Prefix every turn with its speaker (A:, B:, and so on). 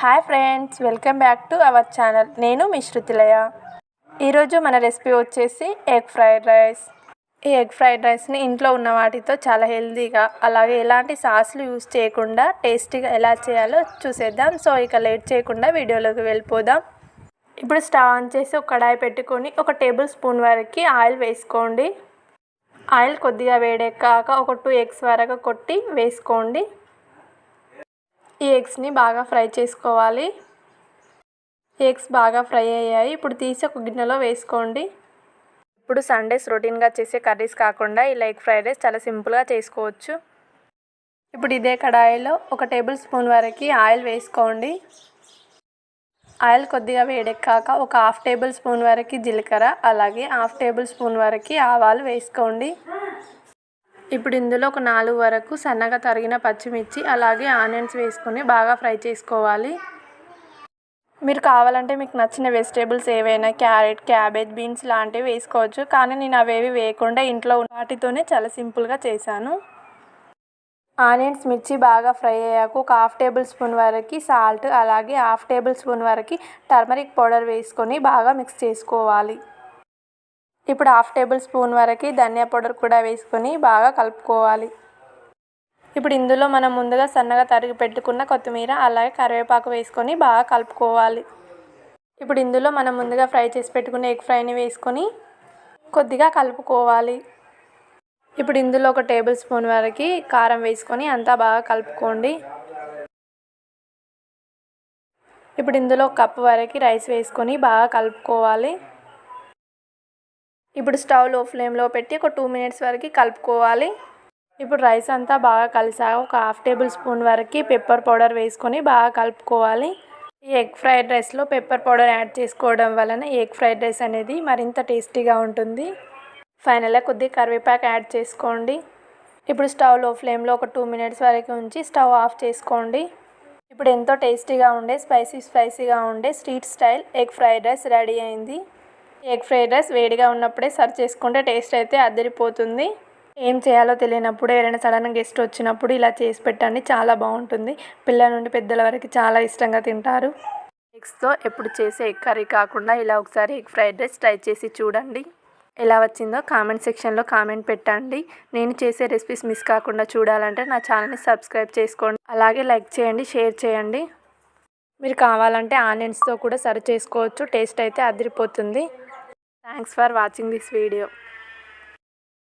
A: Hi friends welcome back to our channel. నేను మీ శృతిలయ. ఈరోజు మన రెసిపీ వచ్చేసి ఎగ్ ఫ్రైడ్ రైస్. ఈ ఎగ్ ఫ్రైడ్ రైస్ని ఇంట్లో ఉన్న వాటితో చాలా హెల్తీగా అలాగే ఎలాంటి సాస్లు యూస్ చేయకుండా టేస్టీగా ఎలా చేయాలో చూసేద్దాం. సో ఇక లేట్ చేయకుండా వీడియోలోకి వెళ్ళిపోదాం. ఇప్పుడు స్టవ్ ఆన్ చేసి ఒక కడాయి పెట్టుకొని ఒక టేబుల్ స్పూన్ వరకు ఆయిల్ వేసుకోండి. ఆయిల్ కొద్దిగా వేడెక్కాక ఒక టూ ఎగ్స్ వరకు కొట్టి వేసుకోండి. ఈ ఎగ్స్ని బాగా ఫ్రై చేసుకోవాలి. ఎగ్స్ బాగా ఫ్రై అయ్యాయి. ఇప్పుడు తీసి ఒక గిన్నెలో వేసుకోండి. ఇప్పుడు సండేస్ రొటీన్గా చేసే కర్రీస్ కాకుండా ఇలా ఎగ్ ఫ్రైడ్ రైస్ చాలా సింపుల్గా చేసుకోవచ్చు. ఇప్పుడు ఇదే కడాయిలో ఒక టేబుల్ స్పూన్ వరకు ఆయిల్ వేసుకోండి. ఆయిల్ కొద్దిగా వేడెక్కాక ఒక హాఫ్ టేబుల్ స్పూన్ వరకు జీలకర్ర అలాగే హాఫ్ టేబుల్ స్పూన్ వరకు ఆవాలు వేసుకోండి. ఇప్పుడు ఇందులో ఒక నాలుగు వరకు సన్నగా తరిగిన పచ్చిమిర్చి అలాగే ఆనియన్స్ వేసుకొని బాగా ఫ్రై చేసుకోవాలి. మీరు కావాలంటే మీకు నచ్చిన వెజిటేబుల్స్ ఏవైనా క్యారెట్ క్యాబేజ్ బీన్స్ లాంటివి వేసుకోవచ్చు. కానీ నేను అవేవి వేయకుండా ఇంట్లో వాటితోనే చాలా సింపుల్గా చేశాను. ఆనియన్స్ మిర్చి బాగా ఫ్రై అయ్యాక ఒక హాఫ్ టేబుల్ స్పూన్ వరకు సాల్ట్ అలాగే హాఫ్ టేబుల్ స్పూన్ వరకు టర్మరిక్ పౌడర్ వేసుకొని బాగా మిక్స్ చేసుకోవాలి. ఇప్పుడు హాఫ్ టేబుల్ స్పూన్ వరకు ధనియా పౌడర్ కూడా వేసుకొని బాగా కలుపుకోవాలి. ఇప్పుడు ఇందులో మనం ముందుగా సన్నగా తరిగి పెట్టుకున్న కొత్తిమీర అలాగే కరివేపాకు వేసుకొని బాగా కలుపుకోవాలి. ఇప్పుడు ఇందులో మనం ముందుగా ఫ్రై చేసి పెట్టుకున్న ఎగ్ ఫ్రైని వేసుకొని కొద్దిగా కలుపుకోవాలి. ఇప్పుడు ఇందులో ఒక టేబుల్ స్పూన్ వరకు కారం వేసుకొని అంతా బాగా కలుపుకోండి. ఇప్పుడు ఇందులో కప్పు వరకు రైస్ వేసుకొని బాగా కలుపుకోవాలి. ఇప్పుడు స్టవ్లో ఫ్లేమ్లో పెట్టి ఒక టూ మినిట్స్ వరకు కలుపుకోవాలి. ఇప్పుడు రైస్ అంతా బాగా కలిసా ఒక హాఫ్ టేబుల్ స్పూన్ వరకు పెప్పర్ పౌడర్ వేసుకొని బాగా కలుపుకోవాలి. ఈ ఎగ్ ఫ్రైడ్ రైస్లో పెప్పర్ పౌడర్ యాడ్ చేసుకోవడం వలన ఎగ్ ఫ్రైడ్ రైస్ అనేది మరింత టేస్టీగా ఉంటుంది. ఫైనల్గా కొద్దిగా కరివేపాకు యాడ్ చేసుకోండి. ఇప్పుడు స్టవ్లో ఫ్లేమ్లో ఒక టూ మినిట్స్ వరకు ఉంచి స్టవ్ ఆఫ్ చేసుకోండి. ఇప్పుడు ఎంతో టేస్టీగా ఉండే స్పైసీ స్పైసీగా ఉండే street style egg fried rice ready అయింది. ఎగ్ ఫ్రైడ్ రైస్ వేడిగా ఉన్నప్పుడే సర్వ్ చేసుకుంటే టేస్ట్ అయితే అదిరిపోతుంది. ఏం చేయాలో తెలియనప్పుడు ఎవరైనా సడన్ గెస్ట్ వచ్చినప్పుడు ఇలా చేసి పెట్టండి చాలా బాగుంటుంది. పిల్లల నుండి పెద్దల వరకు చాలా ఇష్టంగా తింటారు. ఎగ్స్తో ఎప్పుడు చేసే ఎగ్ కర్రీ కాకుండా ఇలా ఒకసారి ఎగ్ ఫ్రైడ్ రైస్ ట్రై చేసి చూడండి. ఎలా వచ్చిందో కామెంట్ సెక్షన్లో కామెంట్ పెట్టండి. నేను చేసే రెసిపీస్ మిస్ కాకుండా చూడాలంటే నా ఛానల్ని సబ్స్క్రైబ్ చేసుకోండి. అలాగే లైక్ చేయండి షేర్ చేయండి. మీరు కావాలంటే ఆనియన్స్తో కూడా సర్వ్ చేసుకోవచ్చు. టేస్ట్ అయితే అదిరిపోతుంది. Thanks for watching this video